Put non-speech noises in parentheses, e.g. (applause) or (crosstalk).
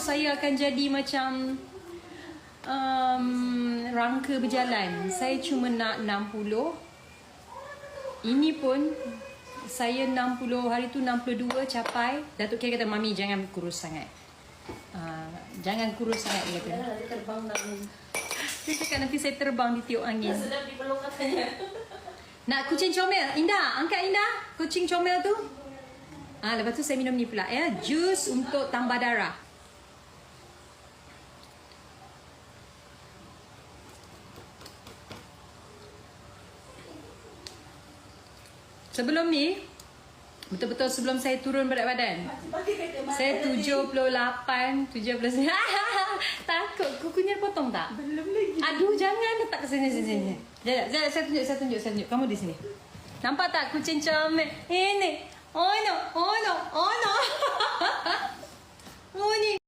saya akan jadi macam um, rangka berjalan. Saya cuma nak 60. Ini pun saya 60 hari tu 62 capai. Datuk Kiai kata mami jangan kurus sangat. Uh, jangan kurus sangat dia kata. Dia terbang nak ni. Dia cakap nanti saya terbang di tiup angin. Sedap dipeluk katanya. (laughs) Nak kucing comel? Indah, angkat Indah. Kucing comel tu. Ah, lepas tu saya minum ni pula ya. Jus untuk tambah darah. Sebelum ni, betul-betul sebelum saya turun berat badan. Saya 78, 79. (laughs) Takut kukunya potong tak? Belum lagi. Aduh jangan letak ke sini sini. Jap, jap, saya tunjuk, saya tunjuk, saya tunjuk. Kamu di sini. Nampak tak kucing comel? Ini. Oh no, oh no, oh no.